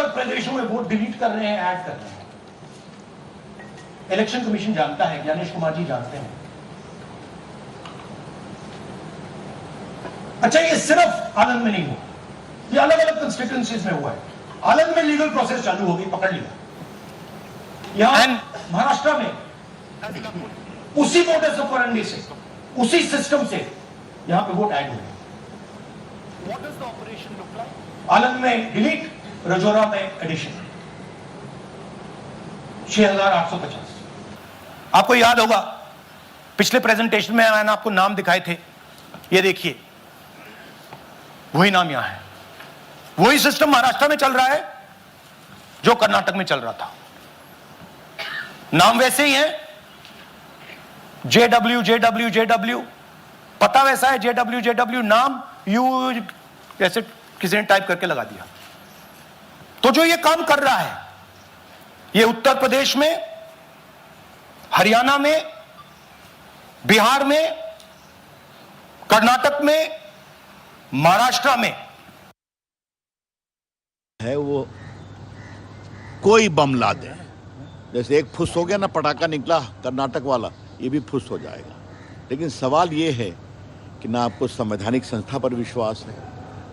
अलग प्रदेशों में वोट डिलीट कर रहे हैं ऐड कर रहे हैं। इलेक्शन कमीशन जानता है ज्ञानेश कुमार जी जानते हैं। अच्छा ये सिर्फ़ आनंद में नहीं हुआ। ये अलग अलग कंस्टिट्यूंसीज में हुआ है। आनंद में लीगल प्रोसेस चालू हो गई पकड़ लिया। यहाँ महाराष्ट्र में उसी मोडस ऑफ़ से उसी सिस्टम से यहाँ पे वोट ऐड हुए? आनंद में डिलीट रजौरा में एडिशन छह हज़ार आठ सौ पचास। आपको याद होगा, पिछले प्रेजेंटेशन में मैंने आपको नाम दिखाए थे। ये देखिए, वही नाम यहाँ है। वही सिस्टम महाराष्ट्र में चल रहा है, जो कर्नाटक में चल रहा था। नाम वैसे ही है J W J W J W पता वैसा है जे डब्ल्यू जे डब्ल्यू नाम यू ऐसे किसी ने टाइप करके लगा दिया। जो ये काम कर रहा है, ये उत्तर प्रदेश में, हरियाणा में, बिहार में, कर्नाटक में, महाराष्ट्र में। है वो कोई बम ला दे। जैसे एक फुस हो गया ना, पटाखा निकला, कर्नाटक वाला, ये भी फुस हो जाएगा। लेकिन सवाल ये है कि ना आपको संवैधानिक संस्था पर विश्वास है,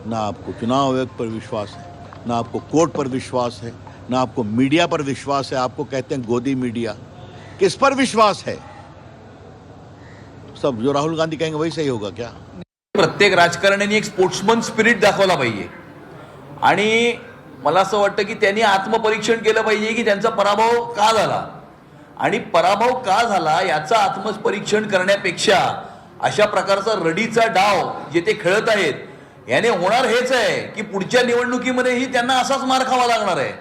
ना आपको चुनाव आयोग पर विश्वास है। ना आपको कोर्ट पर विश्वास है ना आपको मीडिया पर विश्वास है आपको कहते हैं गोदी मीडिया। किस पर विश्वास है? सब जो राहुल गांधी कहेंगे वही सही होगा क्या? प्रत्येक राजकारण्याने एक स्पोर्ट्समन स्पिरिट दाखवला पाहिजे. आणि मला असं वाटतं की त्यांनी आत्मपरीक्षण केलं पाहिजे की त्यांचा पराभव का झाला? आणि पराभव का झाला याचं आत्मपरीक्षण करण्यापेक्षा अशा प्रकारचा रडीचा डाव जे ते खेळत आहेत याने होणार हेच आहे की पुढच्या निवडणुकीमध्येही त्यांना असाच मार खावा लागणार आहे.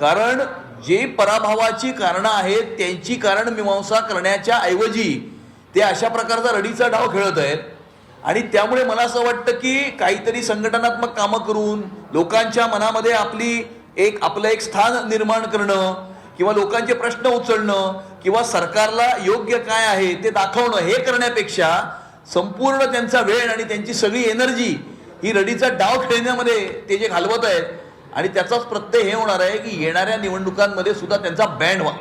कारण जे पराभवाची कारणं आहेत त्यांची कारण मीमांसा करण्याच्या ऐवजी ते अशा प्रकारचा रडीचा डाव खेळत आहेत. आणि त्यामुळे मला असं वाटतं की काहीतरी संघटनात्मक कामं करून लोकांच्या मनामध्ये आपली एक आपलं एक स्थान निर्माण करणं किंवा लोकांचे प्रश्न उचलणं किंवा सरकारला योग्य काय आहे ते दाखवणं हे करण्यापेक्षा संपूर्ण त्यांचा वेळ आणि त्यांची सगळी एनर्जी ही रडीचा डाव खेळण्यामध्ये ते जे घालवत आहेत आणि त्याचाच प्रत्यय हे होणार आहे की येणाऱ्या निवडणुकांमध्ये सुद्धा त्यांचा बँड व्हा.